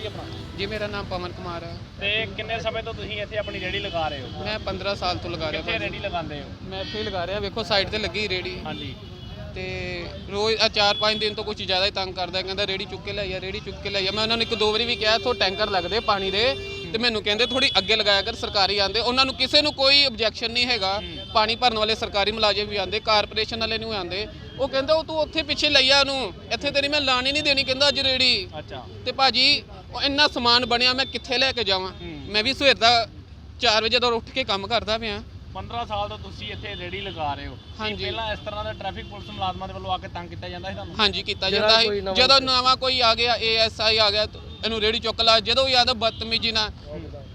ਜੀ ਆਪਣਾ? ਜੀ ਮੇਰਾ ਨਾਮ ਪਵਨ ਕੁਮਾਰ ਹੈ। ਤੇ ਕਿੰਨੇ ਸਮੇਂ ਤੋਂ ਤੁਸੀਂ ਇੱਥੇ ਆਪਣੀ ਰੇੜੀ ਲਗਾ ਰਹੇ ਹੋ? ਮੈਂ 15 ਸਾਲ ਤੋਂ ਲਗਾ ਰਿਹਾ ਕਿੱਥੇ ਭਾਜੀ। ਰੇੜੀ ਲਗਾਉਂਦੇ ਹੋ? ਮੈਂ ਇੱਥੇ ਹੀ ਲਗਾ ਰਿਹਾ। ਵੇਖੋ ਸਾਈਡ ਤੇ ਲੱਗੀ ਰੇੜੀ ਹਾਂਜੀ। ਤੇ ਰੋਜ਼ ਆ ਚਾਰ ਪੰਜ ਦਿਨ ਤੋਂ ਕੁਝ ਜ਼ਿਆਦਾ ਹੀ ਤੰਗ ਕਰਦਾ ਕਹਿੰਦਾ ਰੇੜੀ ਚੁੱਕ ਕੇ ਲਿਆਈਆ ਰੇੜੀ ਚੁੱਕ ਕੇ ਲਿਆਈਆ ਮੈਂ ਉਹਨਾਂ ਨੂੰ ਇੱਕ ਦੋ ਵਾਰੀ ਵੀ ਕਿਹਾ ਇੱਥੋਂ ਟੈਂਕਰ ਲੱਗਦੇ ਪਾਣੀ ਦੇ। ਤੇ ਮੈਨੂੰ ਕਹਿੰਦੇ ਥੋੜੀ ਅੱਗੇ ਲਗਾਇਆ ਕਰ ਸਰਕਾਰੀ ਆਂਦੇ ਉਹਨਾਂ ਨੂੰ ਕਿਸੇ ਨੂੰ ਕੋਈ ਆਬਜੈਕਸ਼ਨ ਨਹੀਂ ਹੈਗਾ। ਪਾਣੀ ਭਰਨ ਵਾਲੇ ਸਰਕਾਰੀ ਮੁਲਾਜ਼ਮ ਵੀ ਆਂਦੇ ਕਾਰਪੋਰੇਸ਼ਨ ਵਾਲੇ ਨੂੰ ਆਂਦੇ ਉਹ ਕਹਿੰਦਾ ਉਹ ਤੂੰ ਉੱਥੇ ਪਿੱਛੇ ਲਈਆ ਉਹਨੂੰ। ਇੱਥੇ ਤੇਰੀ ਮੈਂ ਲਾਣੀ ਨਹੀਂ ਦੇਣੀ। ਕਹਿੰਦਾ ਅੱਜ ਰੇੜੀ ਅੱਛਾ। ਤੇ ਭਾਜੀ ਉਹ ਇੰਨਾ ਸਮਾਨ ਬਣਿਆ ਮੈਂ ਕਿੱਥੇ ਲੈ ਕੇ ਜਾਵਾਂ? ਮੈਂ ਵੀ ਸਵੇਰ ਦਾ 4 ਵਜੇ ਤੋਂ ਉੱਠ ਕੇ ਕੰਮ ਕਰਦਾ ਪਿਆ। 15 ਸਾਲ ਤੋਂ ਤੁਸੀਂ ਇੱਥੇ ਰੇੜੀ ਲਗਾ ਰਹੇ ਹੋ। ਹਾਂਜੀ। ਪਹਿਲਾਂ ਇਸ ਤਰ੍ਹਾਂ ਦਾ ਟ੍ਰੈਫਿਕ ਪੁਲਿਸ ਮੁਲਾਜ਼ਮਾਂ ਦੇ ਵੱਲੋਂ ਆ ਕੇ ਤੰਗ ਕੀਤਾ ਜਾਂਦਾ ਸੀ ਤੁਹਾਨੂੰ? ਹਾਂਜੀ ਕੀਤਾ ਜਾਂਦਾ ਹੈ ਜਦੋਂ ਨਵਾਂ ਕੋਈ ਆ ਗਿਆ ਏਐਸਆਈ ਆ ਗਿਆ ਇਹਨੂੰ ਰੇੜੀ ਚੁੱਕ ਲਾ। ਜਦੋਂ ਵੀ ਆਦਾ ਬਦਤਮੀਜੀ ਨਾਲ।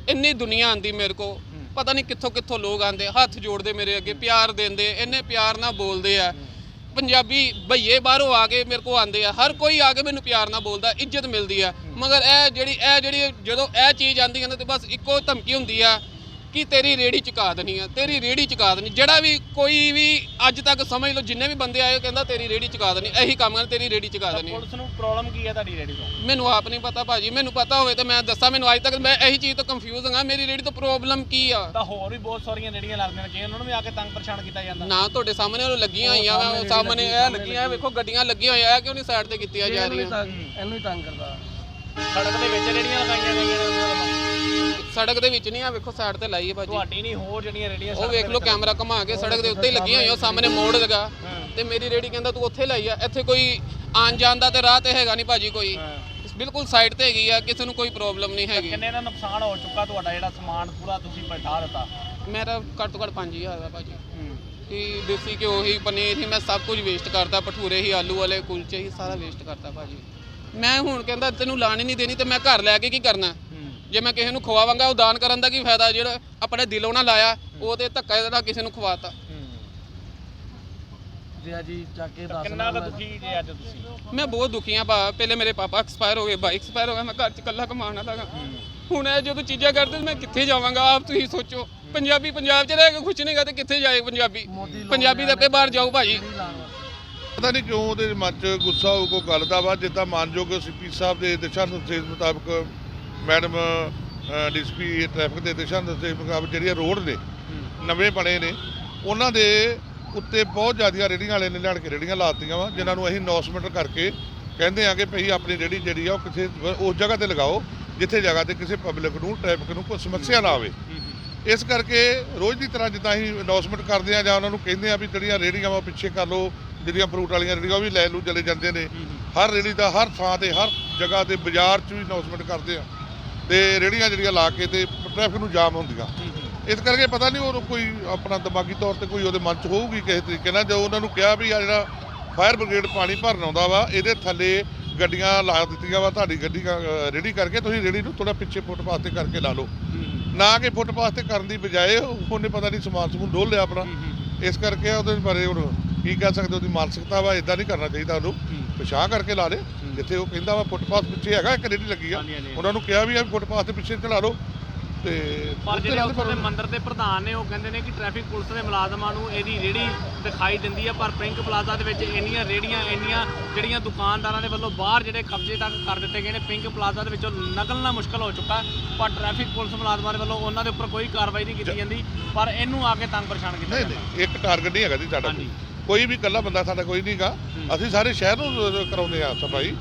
ਇੰਨੀ ਦੁਨੀਆ ਆਂਦੀ ਮੇਰੇ ਕੋ ਪਤਾ ਨਹੀਂ ਕਿੱਥੋਂ ਕਿੱਥੋਂ ਲੋਕ ਆਂਦੇ ਹੱਥ ਜੋੜਦੇ ਮੇਰੇ ਅੱਗੇ ਪਿਆਰ ਦਿੰਦੇ ਇੰਨੇ ਪਿਆਰ ਨਾਲ ਬੋਲਦੇ ਆ। ਪੰਜਾਬੀ ਭਈਏ ਬਾਹਰੋਂ ਆ ਕੇ ਮੇਰੇ ਕੋ ਆਂਦੇ ਆ, ਹਰ ਕੋਈ ਆ ਕੇ ਮੈਨੂੰ ਪਿਆਰ ਨਾਲ ਬੋਲਦਾ, ਇੱਜ਼ਤ ਮਿਲਦੀ ਆ। ਮਗਰ ਇਹ ਜਿਹੜੀ ਇਹ ਜਿਹੜੀ ਜਦੋਂ ਇਹ ਚੀਜ਼ ਆਂਦੀ ਹੈ ਨਾ ਤੇ ਬਸ ਇੱਕੋ ਧਮਕੀ ਹੁੰਦੀ ਆ ਕਿ ਤੇਰੀ ਰੇੜੀ ਚੁਕਾ ਦੇਣੀ ਆ ਤੇਰੀ ਰੇੜੀ ਚੁਕਾ ਦੇਣੀ। ਜਿਹੜਾ ਵੀ ਕੋਈ ਵੀ ਅੱਜ ਤੱਕ ਸਮਝ ਲਓ ਜਿੰਨੇ ਵੀ ਬੰਦੇ ਆਏ ਉਹ ਕਹਿੰਦਾ ਤੇਰੀ ਰੇੜੀ ਚੁਕਾ ਦੇਣੀ ਇਹੀ ਕੰਮ ਹੈ ਤੇਰੀ ਰੇੜੀ ਚੁਕਾ ਦੇਣੀ ਪੁਲਿਸ ਨੂੰ ਪ੍ਰੋਬਲਮ ਕੀ ਹੈ ਤੁਹਾਡੀ ਰੇੜੀ ਤੋਂ? ਮੈਨੂੰ ਆਪ ਨਹੀਂ ਪਤਾ ਭਾਜੀ ਮੈਨੂੰ ਪਤਾ ਹੋਵੇ ਤਾਂ ਮੈਂ ਦੱਸਾਂ ਮੈਨੂੰ ਅੱਜ ਤੱਕ ਮੈਂ ਇਹੀ ਚੀਜ਼ ਤੋਂ ਕੰਫਿਊਜ਼ ਹਾਂ ਮੇਰੀ ਰੇੜੀ ਤੋਂ ਪ੍ਰੋਬਲਮ ਕੀ ਆ? ਤਾਂ ਹੋਰ ਵੀ ਬਹੁਤ ਸਾਰੀਆਂ ਰੇੜੀਆਂ ਲੱਗਦੀਆਂ ਨੇ ਕਿ ਉਹਨਾਂ ਨੂੰ ਵੀ ਆ ਕੇ ਤੰਗ ਪਰੇਸ਼ਾਨ ਕੀਤਾ ਜਾਂਦਾ। ਨਾ ਤੁਹਾਡੇ ਸਾਹਮਣੇ ਉਹ ਲੱਗੀਆਂ ਹੋਈਆਂ ਵਾ ਉਹ ਸਾਹਮਣੇ ਇਹ ਲੱਗੀਆਂ ਵੇਖੋ ਗੱਡੀਆਂ ਲੱਗੀਆਂ ਹੋਈਆਂ ਇਹ ਕਿਉਂ ਨਹੀਂ ਸਾਈਡ ਤੇ ਕੀਤੀਆਂ ਜਾ ਰਹੀਆਂ? ਇਹਨੂੰ ਹੀ ਤੰਗ ਕਰਦਾ। ਸੜਕ ਦੇ ਵਿੱਚ ਰੇੜੀਆਂ ਲਗਾਈਆਂ ਗਈਆਂ ਨੇ ਉਹਨਾਂ ਵੱਲੋਂ। ਸੜਕ ਦੇ ਵਿੱਚ ਨਹੀਂ ਆ ਵੇਖੋ ਸਾਈਡ ਤੇ ਲਾਈ ਹੈ ਭਾਜੀ। ਤੁਹਾਡੀ ਨਹੀਂ ਹੋਰ ਜਿਹੜੀਆਂ ਰੇੜੀਆਂ ਉਹ ਵੇਖ ਲਓ ਕੈਮਰਾ ਘੁਮਾ ਕੇ ਸੜਕ ਦੇ ਉੱਤੇ ਹੀ ਲੱਗੀਆਂ ਹੋਈਆਂ ਉਹ ਸਾਹਮਣੇ ਮੋੜ ਲਗਾ। ਤੇ ਮੇਰੀ ਰੇੜੀ ਕਹਿੰਦਾ ਤੂੰ ਉੱਥੇ ਲਾਈ ਆ ਇੱਥੇ ਕੋਈ ਆਣ ਜਾਣ ਦਾ ਤੇ ਰਾਹ ਤੇ ਹੈਗਾ ਨਹੀਂ ਭਾਜੀ ਕੋਈ। ਬਿਲਕੁਲ ਸਾਈਡ ਤੇ ਹੈਗੀ ਆ ਕਿਸੇ ਨੂੰ ਕੋਈ ਪ੍ਰੋਬਲਮ ਨਹੀਂ ਹੈਗੀ। ਕਿੰਨੇ ਦਾ ਨੁਕਸਾਨ ਹੋ ਚੁੱਕਾ ਤੁਹਾਡਾ ਜਿਹੜਾ ਸਮਾਨ ਪੂਰਾ ਤੁਸੀਂ ਪਲਟਾ ਦਿੱਤਾ? ਮੇਰਾ ਘੱਟ ਤੋਂ ਘੱਟ 5000 ਦਾ ਭਾਜੀ। ਕਿ ਦੇਸੀ ਘਿਓ ਹੀ ਪਨੀਰ ਹੀ ਮੈਂ ਸਭ ਕੁਝ ਵੇਸਟ ਕਰਤਾ ਭਟੂਰੇ ਹੀ ਆਲੂ ਵਾਲੇ ਕੁਲਚੇ ਹੀ ਸਾਰਾ ਵੇਸਟ ਕਰਤਾ ਭਾਜੀ। ਮੈਂ ਹੁਣ ਕਹਿੰਦਾ ਤੈਨੂੰ ਲਾਣੀ ਨਹੀਂ ਦੇਣੀ ਤੇ ਮੈਂ ਘਰ ਲੈ ਕੇ ਕੀ ਕਰਨਾ? ਜੇ ਮੈਂ ਕਿਸੇ ਨੂੰ ਖਵਾਵਾਂਗਾ ਉਹ ਦਾਨ ਕਰਨ ਦਾ ਕੀ ਫਾਇਦਾ? ਜਿਹੜਾ ਆਪਣੇ ਦਿਲੋਂ ਨਾ ਲਾਇਆ ਉਹ ਤੇ ਧੱਕਾ ਇਹਦਾ ਕਿਸੇ ਨੂੰ ਖਵਾਤਾ। ਜੀ ਜੀ ਚੱਕ ਕੇ ਦੱਸ ਕਿੰਨਾ ਕੁ ਦੁਖੀ ਜੇ ਅੱਜ ਤੁਸੀਂ? ਮੈਂ ਬਹੁਤ ਦੁਖੀ ਆ ਭਾ। ਪਹਿਲੇ ਮੇਰੇ ਪਾਪਾ ਐਕਸਪਾਇਰ ਹੋ ਗਏ ਬਾਈਕ ਐਕਸਪਾਇਰ ਹੋ ਗਿਆ ਮੈਂ ਘਰ ਚ ਇਕੱਲਾ ਕਮਾਉਣ ਵਾਲਾ ਹੁਣ ਇਹ ਜਦੋਂ ਚੀਜ਼ਾਂ ਕਰਦੇ ਮੈਂ ਕਿੱਥੇ ਜਾਵਾਂਗਾ? ਆਪ ਤੁਸੀਂ ਸੋਚੋ। ਪੰਜਾਬੀ ਪੰਜਾਬ ਚ ਰਹਿ ਕੇ ਖੁਸ਼ ਨਹੀਂਗਾ ਤੇ ਕਿੱਥੇ ਜਾਏ ਪੰਜਾਬੀ? ਪੰਜਾਬੀ ਤਾਂ ਅੱਗੇ ਬਾਹਰ ਜਾਓ ਭਾਜੀ ਪਤਾ ਨਹੀਂ ਕਿਉਂ ਉਹਦੇ ਮਨ 'ਚ ਗੁੱਸਾ ਹੋ ਕੋਈ ਗੱਲ ਦਾ ਵਾ ਜਿੱਦਾਂ ਮਾਨਯੋਗ ਸੀਪੀ ਸਾਹਿਬ ਦੇ ਦਿਸ਼ਾ ਨਿਰਦੇਸ਼ ਮੁਤਾਬਕ ਮੈਡਮ ਡੀਸੀਪੀ ਟ੍ਰੈਫਿਕ ਦੇ ਦਿਸ਼ਾ ਨਿਰਦੇਸ਼ ਮੁਤਾਬਕ ਜਿਹੜੀਆਂ ਰੋਡ ਨੇ ਨਵੇਂ ਬਣੇ ਨੇ ਉਹਨਾਂ ਦੇ ਉੱਤੇ ਬਹੁਤ ਜ਼ਿਆਦੀਆਂ ਰੇੜੀਆਂ ਵਾਲੇ ਨੇ ਲਿਆਣ ਕੇ ਰੇੜੀਆਂ ਲਾਤੀਆਂ ਵਾ ਜਿਨ੍ਹਾਂ ਨੂੰ ਅਸੀਂ ਅਨਾਉਂਸਮੈਂਟ ਕਰਕੇ ਕਹਿੰਦੇ ਆ ਕਿ ਭਈ ਆਪਣੀ ਰੇੜੀ ਜਿਹੜੀ ਆ ਉਹ ਕਿਸੇ ਉਸ ਜਗ੍ਹਾ ਤੇ ਲਗਾਓ ਜਿੱਥੇ ਜਗ੍ਹਾ ਤੇ ਕਿਸੇ ਪਬਲਿਕ ਨੂੰ ਟ੍ਰੈਫਿਕ ਨੂੰ ਕੋਈ ਸਮੱਸਿਆ ਨਾ ਆਵੇ। ਇਸ ਕਰਕੇ ਰੋਜ਼ ਦੀ ਤਰ੍ਹਾਂ ਜਿੱਦਾਂ ਅਸੀਂ ਅਨਾਉਂਸਮੈਂਟ ਕਰਦੇ ਆ ਜਾਂ ਉਹਨਾਂ ਨੂੰ ਕਹਿੰਦੇ ਆ ਵੀ ਜਿਹੜੀਆਂ ਰੇੜੀਆਂ ਵਾ ਉਹ ਪਿੱਛੇ ਕਰ ਲਓ ਜਿਹੜੀਆਂ ਫਰੂਟ ਵਾਲੀਆਂ ਰੇੜੀਆਂ ਉਹ ਵੀ ਲੈ ਲੂ ਚਲੇ ਜਾਂਦੇ ਨੇ। ਹਰ ਰੇੜੀ ਦਾ ਹਰ ਥਾਂ ਤੇ ਹਰ ਜਗ੍ਹਾ ਤੇ ਬਾਜ਼ਾਰ 'ਚ ਵੀ ਅਨਾਉਂਸਮੈਂਟ ਕਰਦੇ ਆ। ਤੇ ਰੇੜੀਆਂ ਜਿਹੜੀਆਂ ਲਾ ਕੇ ਤੇ ਟ੍ਰੈਫਿਕ ਨੂੰ ਜਾਮ ਹੁੰਦੀਆਂ। ਇਸ ਕਰਕੇ ਪਤਾ ਨਹੀਂ ਉਹ ਕੋਈ ਆਪਣਾ ਦਿਮਾਗੀ ਤੌਰ ਤੇ ਕੋਈ ਉਹਦੇ ਮਨ 'ਚ ਹੋਊਗੀ ਕਿਸੇ ਤਰੀਕੇ ਨਾਲ। ਜੋ ਉਹਨਾਂ ਨੂੰ ਕਿਹਾ ਵੀ ਆ ਜਿਹੜਾ ਫਾਇਰ ਬ੍ਰਿਗੇਡ ਪਾਣੀ ਭਰਨ ਆਉਂਦਾ ਵਾ ਇਹਦੇ ਥੱਲੇ ਗੱਡੀਆਂ ਲਾ ਦਿੱਤੀਆਂ ਵਾ ਤੁਹਾਡੀ ਗੱਡੀ ਰੇੜੀ ਕਰਕੇ ਤੁਸੀਂ ਰੇੜੀ ਨੂੰ ਥੋੜਾ ਪਿੱਛੇ ਫੁੱਟਪਾਥ ਤੇ ਕਰਕੇ ਲਾ ਲਓ। ਨਾ ਕਿ ਫੁੱਟਪਾਥ ਤੇ ਕਰਨ ਦੀ ਬਜਾਏ ਉਹਨੇ ਪਤਾ ਨਹੀਂ ਸਮਾਨ ਸਮੂਨ ਡੋਲ ਲਿਆ ਆਪਣਾ। ਇਸ ਕਰਕੇ ਉਹਦੇ ਬਾਰੇ ਹੁਣ ਕੀ ਕਹਿ ਸਕਦੇ ਉਹਦੀ ਮਾਨਸਿਕਤਾ ਵਾ ਇਦਾਂ ਨਹੀਂ ਕਰਨਾ ਚਾਹੀਦਾ ਉਹਨੂੰ। ਪਿਛਾਂ ਕਰਕੇ ਲਾ ਲੇ। ਜਿੱਥੇ ਉਹ ਕਹਿੰਦਾ ਵਾ ਫੁੱਟਪਾਥ ਪਿੱਛੇ ਹੈਗਾ ਇੱਕ ਰੇੜੀ ਲੱਗੀ ਆ। ਉਹਨਾਂ ਨੂੰ ਕਿਹਾ ਵੀ ਆ ਫੁੱਟਪਾਥ ਦੇ ਪਿੱਛੇ ਚਲਾ ਲਓ। ਤੇ ਪਰ ਜਿਹੜੇ ਉੱਥੋਂ ਮੰਦਿਰ ਦੇ ਪ੍ਰਧਾਨ ਨੇ ਉਹ ਕਹਿੰਦੇ ਨੇ ਕਿ ਟ੍ਰੈਫਿਕ ਪੁਲਿਸ ਦੇ ਮੁਲਾਜ਼ਮਾਂ ਨੂੰ ਇਹਦੀ ਰੇੜੀ ਦਿਖਾਈ ਦਿੰਦੀ ਆ ਪਰ ਪਿੰਕ ਪਲਾਜ਼ਾ ਦੇ ਵਿੱਚ ਇੰਨੀਆਂ ਰੇੜੀਆਂ ਇੰਨੀਆਂ ਜਿਹੜੀਆਂ ਦੁਕਾਨਦਾਰਾਂ ਦੇ ਵੱਲੋਂ ਬਾਹਰ ਜਿਹੜੇ ਕਬਜ਼ੇ ਤੱਕ ਕਰ ਦਿੱਤੇ ਗਏ ਨੇ ਪਿੰਕ ਪਲਾਜ਼ਾ ਦੇ ਵਿੱਚੋਂ ਨਿਕਲਣਾ ਮੁਸ਼ਕਲ ਹੋ ਚੁੱਕਾ। ਪਰ ਟ੍ਰੈਫਿਕ ਪੁਲਿਸ ਮੁਲਾਜ਼ਮਾਂ ਦੇ ਵੱਲੋਂ ਉਹਨਾਂ ਦੇ ਉੱਪਰ ਕੋਈ ਕਾਰਵਾਈ ਨਹੀਂ ਕੀਤੀ ਜਾਂਦੀ ਪਰ ਇਹਨੂੰ ਆ ਕੇ ਤੰਗ ਪਰੇਸ਼ਾਨ ਕੀਤਾ ਨਹੀਂ ਇੱਕ ਟਾਰਗੇਟ ਨਹੀਂ ਹੈਗਾ ਜੀ ਸਾਡਾ। ਕੋਈ ਵੀ ਇਕੱਲਾ ਬੰਦਾ ਸਾਡਾ ਕੋਈ ਨਹੀਂਗਾ ਅਸੀਂ ਸਾਰੇ ਸ਼ਹਿਰ ਨੂੰ ਕਰਾਉਂਦੇ ਆ ਸਫ਼ਾਈ।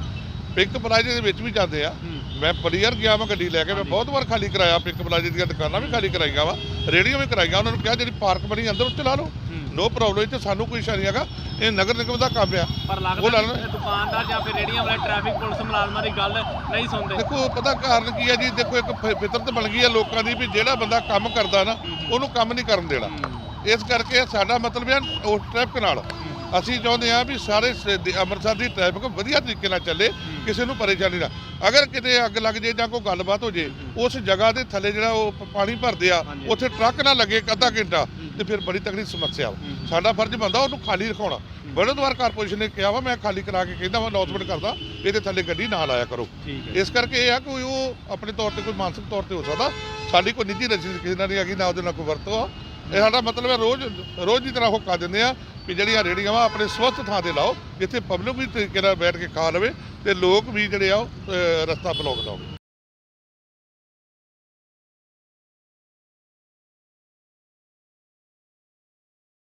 ਪਿੰਕ ਪਲਾਜ਼ੇ ਦੇ ਵਿੱਚ ਵੀ ਜਾਂਦੇ ਆ। ਮੈਂ ਪਲੀਅਰ ਗਿਆ ਮੈਂ ਗੱਡੀ ਲੈ ਕੇ। ਮੈਂ ਬਹੁਤ ਵਾਰ ਖਾਲੀ ਕਰਾਇਆ ਪਿੰਕ ਪਲਾਜ਼ੇ ਦੀਆਂ ਦੁਕਾਨਾਂ ਵੀ ਖਾਲੀ ਕਰਾਈਆਂ ਵਾ। ਰੇੜੀਆਂ ਵੀ ਕਰਾਈਆਂ ਉਹਨਾਂ ਨੂੰ ਕਿਹਾ ਜਿਹੜੀ ਪਾਰਕ ਬਣੀ ਅੰਦਰ ਉੱਤੇ ਲਾ ਲਓ। ਨੋ ਪ੍ਰੋਬਲਮ ਇੱਥੇ ਸਾਨੂੰ ਕੋਈ ਇਸ਼ੂ ਨਹੀਂ ਹੈਗਾ। ਇਹ ਨਗਰ ਨਿਗਮ ਦਾ ਕੰਮ ਆ। ਪਰ ਲੱਗਦਾ ਦੁਕਾਨਦਾਰ ਜਾਂ ਫਿਰ ਰੇੜੀਆਂ ਵਾਲੇ ਟ੍ਰੈਫਿਕ ਪੁਲਿਸ ਮੁਲਾਜ਼ਮਾਂ ਦੀ ਗੱਲ ਨਹੀਂ ਸੁਣਦੇ। ਦੇਖੋ ਪਤਾ ਕਾਰਨ ਕੀ ਹੈ ਜੀ? ਦੇਖੋ ਇੱਕ ਫਿਤਰਤ ਬਣ ਗਈ ਹੈ ਲੋਕਾਂ ਦੀ ਵੀ ਜਿਹੜਾ ਬੰਦਾ ਕੰਮ ਕਰਦਾ ਨਾ ਉਹਨੂੰ ਕੰਮ ਨਹੀਂ ਕਰਨ ਦੇਣਾ। ਇਸ ਕਰਕੇ ਸਾਡਾ ਮਤਲਬ ਹੈ ਉਹ ਟ੍ਰੈਫਿਕ ਨਾਲ। ਅਸੀਂ ਚਾਹੁੰਦੇ ਹਾਂ ਵੀ ਸਾਰੇ ਸ- ਦੀ- ਅੰਮ੍ਰਿਤਸਰ ਦੀ ਟ੍ਰੈਫਿਕ ਵਧੀਆ ਤਰੀਕੇ ਨਾਲ ਚੱਲੇ ਕਿਸੇ ਨੂੰ ਪਰੇਸ਼ਾਨੀ ਨਾ। ਅਗਰ ਕਿਤੇ ਅੱਗ ਲੱਗ ਜੇ ਜਾਂ ਕੋਈ ਗੱਲਬਾਤ ਹੋ ਜੇ ਉਸ ਜਗ੍ਹਾ ਦੇ ਥੱਲੇ ਜਿਹੜਾ ਉਹ ਪ- ਪਾਣੀ ਭਰਦੇ ਆ ਉੱਥੇ ਟਰੱਕ ਨਾ ਲੱਗੇ ਇੱਕ ਅੱਧਾ ਘੰਟਾ ਤੇ ਫਿਰ ਬੜੀ ਤਕੜੀ ਸਮੱਸਿਆ ਵਾ। ਸਾਡਾ ਫਰਜ਼ ਬਣਦਾ ਉਹਨੂੰ ਖਾਲੀ ਰਖਾਉਣਾ। ਬੜਦਵਾਰ ਕਾਰਪੋਰੇਸ਼ਨ ਨੇ ਕਿਹਾ ਵਾ ਮੈਂ ਖਾਲੀ ਕਰਾ ਕੇ ਕਹਿੰਦਾ ਵਾ ਅਨਾਉਂਸਮੈਂਟ ਕਰਦਾ ਇਹਦੇ ਥੱਲੇ ਗੱਡੀ ਨਾ ਲਾਇਆ ਕਰੋ। ਇਸ ਕਰਕੇ ਇਹ ਆ ਕੋਈ ਉਹ ਆਪਣੇ ਤੌਰ ਤੇ ਕੋਈ ਮਾਨਸਿਕ ਤੌਰ ਤੇ ਹੋ ਸਕਦਾ। ਸਾਡੀ ਕੋਈ ਨਿੱਜੀ ਰਜਿਸਟਰ ਕਿਸੇ ਨਾਲ ਨਹੀਂ ਹੈਗੀ ਨਾ ਉਹਦੇ ਨਾਲ ਕੋਈ ਵਰਤੋਂ ਆ। ਇਹ ਸਾਡਾ ਮਤਲਬ ਹੈ ਰੋਜ਼ ਰੋਜ਼ ਦੀ ਤਰ੍ਹਾਂ ਹੁੱਕਾ ਦਿੰਦੇ ਆ ਵੀ ਜਿਹੜੀਆਂ ਰੇੜੀਆਂ ਵਾ ਆਪਣੇ ਸਵਸਥ ਥਾਂ ਤੇ ਲਾਓ ਜਿੱਥੇ ਪਬਲਿਕ ਵੀ ਤਰੀਕੇ ਨਾਲ ਬੈਠ ਕੇ ਖਾ ਲਵੇ ਤੇ ਲੋਕ ਵੀ ਜਿਹੜੇ ਆ ਉਹ, ਰਸਤਾ ਬਲੌਕ ਨਾ